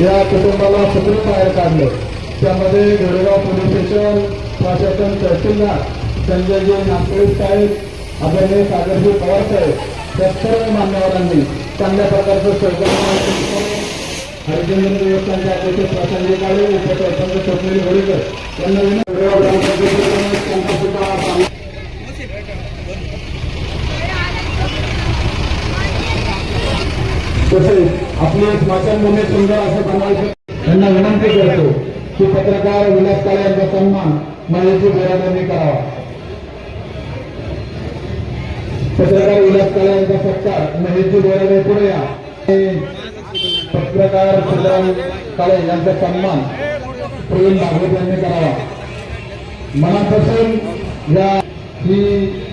या कुटुंबाला सगळं बाहेर काढलं. त्यामध्ये गोरेगाव पोलीस स्टेशन प्रशासन तहसीलदार संजयजी नागपूर साहेब अभय सागरजी पवार साहेब त्या सर्व मान्यवरांनी चांगल्या प्रकारचं सहकार्य हरिचंद्र देवस्थानचे अध्यक्ष प्रशांतजी काळे उपसरपंच स्वप्नील होळीकर यांना विनंती गोरेगाव ग्रामपंचायतीकडून त्यांचा सुद्धा आभार. तसेच आपले स्मशानभूमी सुंदर असं बनवायचं त्यांना विनंती करतो की पत्रकार विलास काळे यांचा सन्मान माहिती घरादांनी करावा. पत्रकार विलास काळे यांचा सत्कार महेशजी गोराडे पुढे या. पत्रकार सुदाम काळे यांचा सन्मान प्रवीण भागवत यांनी करावा. मनापासून या ही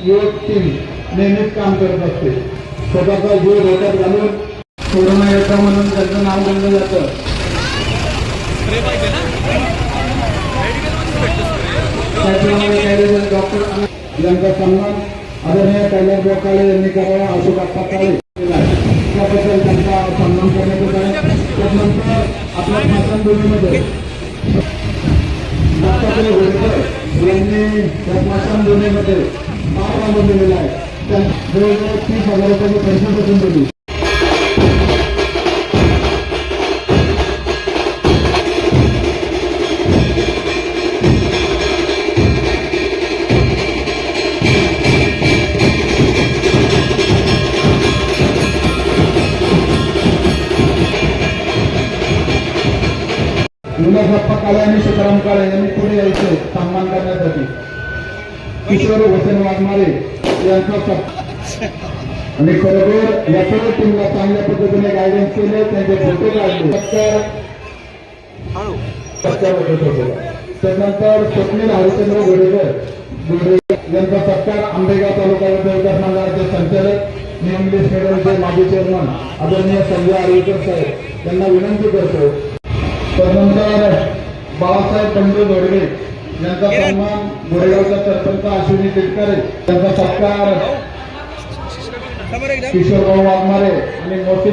युवक टीम नेहमीच काम करत असते. स्वतःचा जीव धोक्यात घालून कोरोना योद्धा म्हणून त्यांचं नाव दिलं जातं. त्याचप्रमाणे कैलास डॉक्टर यांचा सन्मान आदरणीय कैलास बोकाळे यांनी करावा अशोक अप्पा काळे त्याबद्दल त्यांचा सन्मान करण्यात येत आहे. त्यानंतर आपल्या स्मशानभूमीमध्ये दत्तात्रय होळकर यांनी त्या स्मशानभूमीमध्ये नाव बांधून आहे. त्या जवळजवळ तीस हजार रुपयाची पैसे बसून दिली. विलासप्पा काळे आणि सीताराम काळे यांनी पुढे यायचे सन्मान करण्यासाठी. किशोर वचन वाघमारे यांचा आणि खरोखर या सर्व टीमला चांगल्या पद्धतीने गायडन्स केले त्यांचे फोटो काढले. त्यानंतर स्वप्नील हरिचंद्र गोडेकर गोडे यांचा सत्कार आंबेगाव तालुका विकास मंडळाचे संचालक मी इंग्लिश माजी चेअरमन आदरणीय संजय आरेकर साहेब यांना विनंती करतो. त्यानंतर बाळासाहेब बंडू घोडगे यांचा सन्मान गोरेगावचा सरपंच अश्विनी टिटकरे यांचा सत्कार. एकदा. किशोरभाऊ वाघमारे आणि मोठी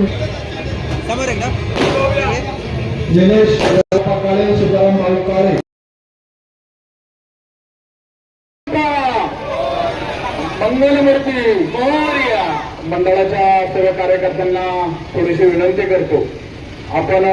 यल्लप्पा काळे सीताराम भाऊ काळे. मंगलमूर्ती मोरया मंडळाच्या सर्व कार्यकर्त्यांना थोडीशी विनंती करतो. आपण